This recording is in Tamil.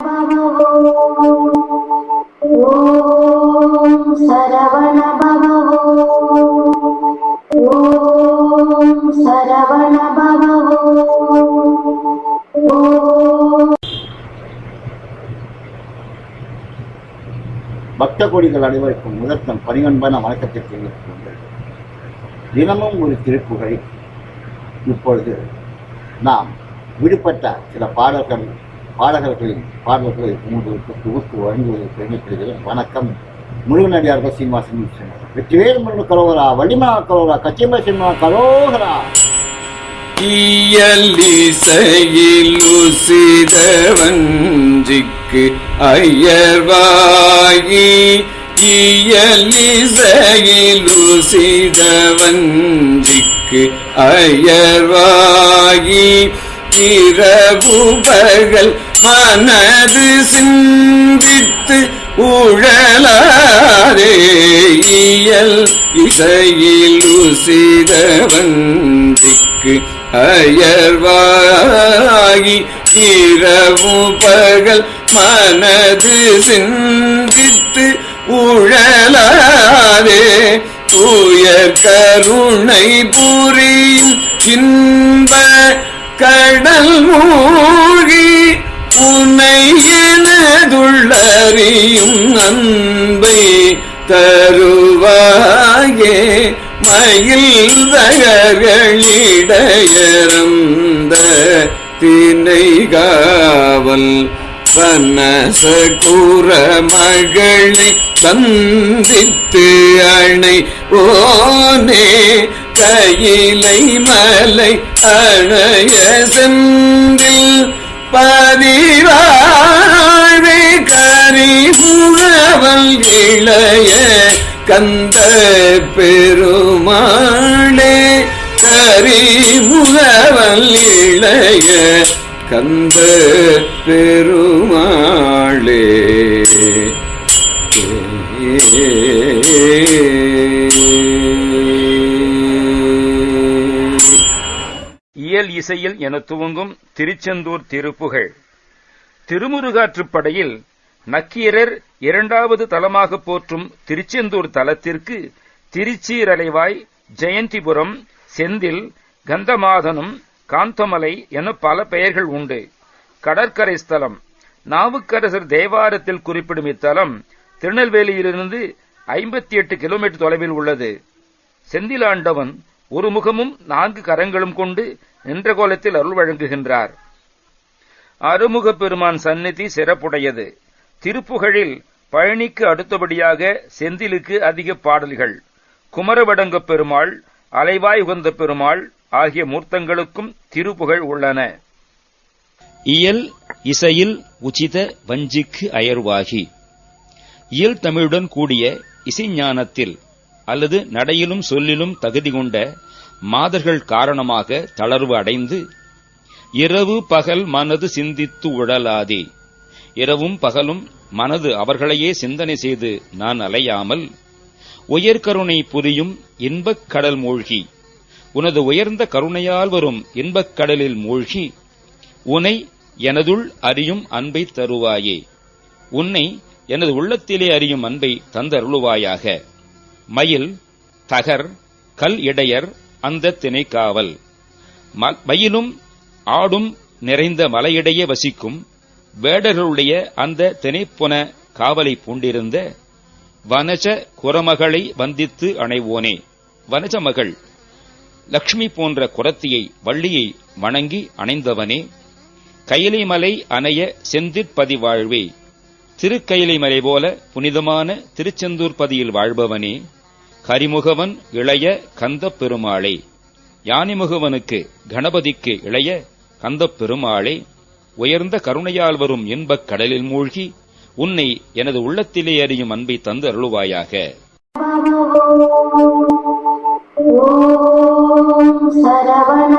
பக்த கோடிகள் அனைவருக்கும் முதற்கண் பணிவன்பான வணக்கத்தை தெரிவித்துக் தினமும் ஒரு திருப்புகழ் இப்பொழுது நாம் விடுபட்ட சில பாடல்கள் பாடகர்களின் பாடல்களை உங்களுக்கு தொகுத்து வழங்குவதில் பெருமைப்படுகிறேன் வணக்கம். முருகனடியார்கள் சீனிவாசன் வெற்றிவேல் முருகன் கலோகரா வள்ளிமா கலோகரா கச்சியம்ப சினிமா கரோகரா. இயலிசையிலுசிதவஞ்சிக்கு அயர்வாகி இயலிசையிலுசிதவஞ்சிக்கு அயர்வாகி இரவு பகல் மனது சிந்தித்து உழலாரே இயல் இசையில் இசையிலுசிதவஞ்சிக்கு அயர்வாகி இரவு பகல் மனது சிந்தித்து உழலாரே தூயர் கருணை புரியும் இன்ப கடல் மூழ்கி உன்னை எனதுள்ளறியும் அன்பை தருவாயே. மயில் தகர்களிடையறந்த திணைகாவல் பன்னச கூற மகளை சந்தித்து அணை ஓனே. கையிலை மலை அணைய செந்தில் பதிவாழே கரிமுகவல் இளைய கந்த பெருமாளே கரிமுகவல் இளைய கந்த பெருமாளே. இயல் இசையில் என துவங்கும் திருச்செந்தூர் திருப்புகழ் திருமுருகாற்றுப்படையில் நக்கீரர் இரண்டாவது தலமாக போற்றும் திருச்செந்தூர் தலத்திற்கு திருச்சீரலைவாய் ஜெயந்திபுரம் செந்தில் கந்தமாதனம் காந்தமலை என பல பெயர்கள் உண்டு. கடற்கரை ஸ்தலம். நாவுக்கரசர் தேவாரத்தில் குறிப்பிடும் இத்தலம் திருநெல்வேலியிலிருந்து ஐம்பத்தி எட்டு கிலோமீட்டர் தொலைவில் உள்ளது. செந்திலாண்டவன் ஒரு முகமும் நான்கு கரங்களும் கொண்டு நின்ற கோலத்தில் அருள் வழங்குகின்றார். அருமுகப் பெருமான் சந்நிதி சிறப்புடையது. திருப்புகழில் பழனிக்கு அடுத்தபடியாக செந்திலுக்கு அதிக பாடல்கள். குமரவடங்கப் பெருமாள் அலைவாய் உகந்த பெருமாள் ஆகிய மூர்த்தங்களுக்கும் திருப்புகழ் உள்ளன. இயல் இசையில் உச்சித வஞ்சிக்கு அயர்வாகி. இயல் தமிழுடன் கூடிய இசைஞானத்தில் அல்லது நடையிலும் சொல்லிலும் தகுதி கொண்ட மாதர்கள் காரணமாக தளர்வு அடைந்து இரவு பகல் மனது சிந்தித்து உழலாதே இரவும் பகலும் மனது அவர்களையே சிந்தனை செய்து நான் அலையாமல் உயர்கருணை புரியும் இன்பக் கடல் மூழ்கி உனது உயர்ந்த கருணையால் வரும் இன்பக் கடலில் மூழ்கி உனை எனதுள் அறியும் அன்பை தருவாயே. உன்னை எனது உள்ளத்திலே அறியும் அன்பை தந்தருளுவாயாக. மயில் தகர் கல் இடையர் அந்த திணைக்காவல். ம- மயிலும் ஆடும் நிறைந்த மலையிடையே வசிக்கும் வேடர்களுடைய அந்த திணைப்புன காவலை பூண்டிருந்த வனஜ குரமகளை வந்தித்து அணைவோனே. வனஜ மகள் லக்ஷ்மி போன்ற குரத்தியை வள்ளியை வணங்கி அணைந்தவனே. கையிலைமலை அணைய செந்திற்பதி வாழ்வே. திருக்கயிலைமலை போல புனிதமான திருச்செந்தூர் பதியில் வாழ்பவனே. கரிமுகவன் இளைய கந்த பெருமாளே யானிமுகவனுக்கு கணபதிக்கு இளைய கந்த பெருமாளே உயர்ந்த கருணையால் வரும் இன்பக் கடலில் மூழ்கி உன்னை எனது உள்ளத்திலே அறியும் அன்பை தந்து அருளுவாயாக. சரவண